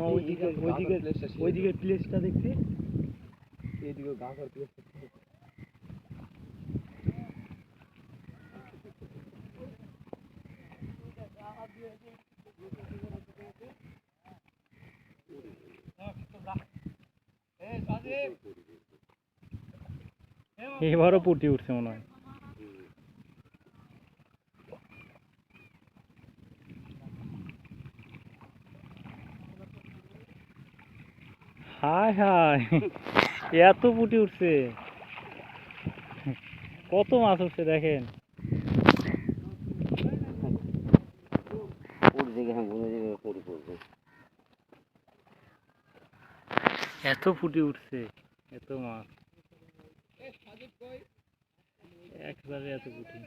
আমরা ওইদিকে ওইদিকে ওইদিকে প্লেসটা দেখছি। এইদিকে গাছ প্লেস এবারও পুটি উঠছে মনে হয়। হায় হায় এত পুটি উঠছে। কত মাছ উঠছে দেখেন। হ্যাঁ এত ফুটি উঠছে এত মাছ। একবারে এত ফুটি।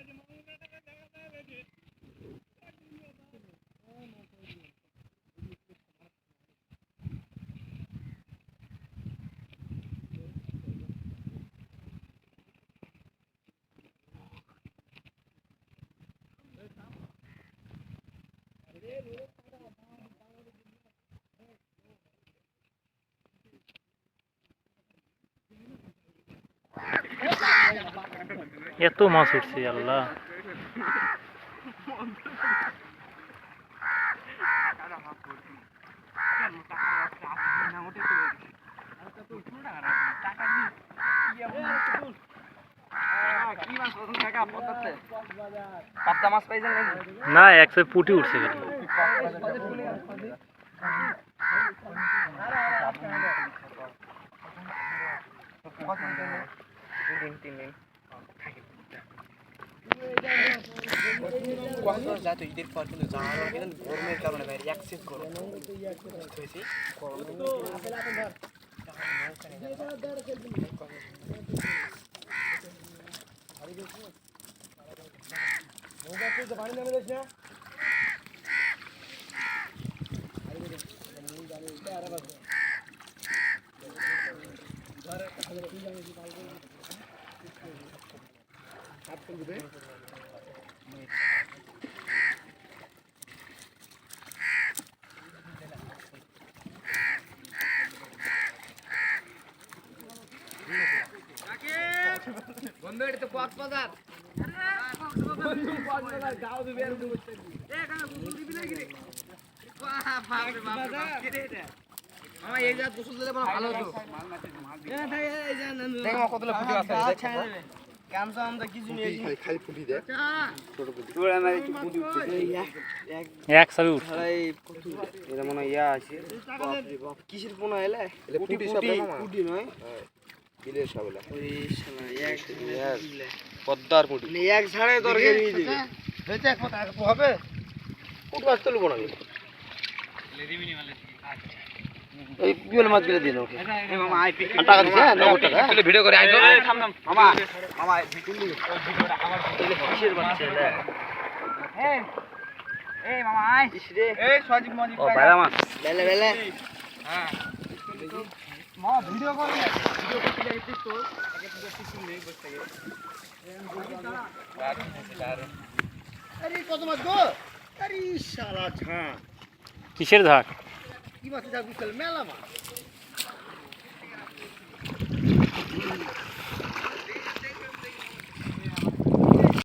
এত মাছ উঠছে আল্লাহ না একশো পুটি উঠছে। তিন তিন দিন ঈদের পর কিন্তু জানার কিন্তু বন্ধু এটা তো পথ বাজার বন্ধু পথ বাজার গাও দিবে আর দিবে এখানে গোসল দিবি নাকি রে বাহ বাপ রে বাপ রে বাপ কি রে এটা আমার এই যা গোসল দিলে বড় ভালো হতো দেখ মা কতগুলো ফুটি আছে দেখ কামসা আমদা কিছু নেই খালি খালি ফুটি দে ছোট ফুটি তোর আমার একটু ফুটি উঠছে এক সাবি এটা মনে হয় ইয়া আছে কিসের পোনা এলে ফুটি ফুটি ফুটি নয় বিলের সাবলা ওই শালা এক পদ্মার ফুটি এক দিবে হয়েছে এক কথা হবে মাছ তুলবো না এই পিওল মাছগুলো দিন ওকে। টাকা নগদ টাকা। তুলে ভিডিও করে আইতো থাম থাম। মামা মামা কিসের বাচ্চা এই মামা আই ইসরে এই সজীব মজিব ও বাইরা মাছ বেলে বেলে। হ্যাঁ। মামা ভিডিও করে ভিডিও করতে তো? আগে থেকে কিছু নেই বসে থাকে। আরে কত মাছ গো? আরে শালা ঝাঁ কিসের ধার? কি মাছ যা মেলা মাছ।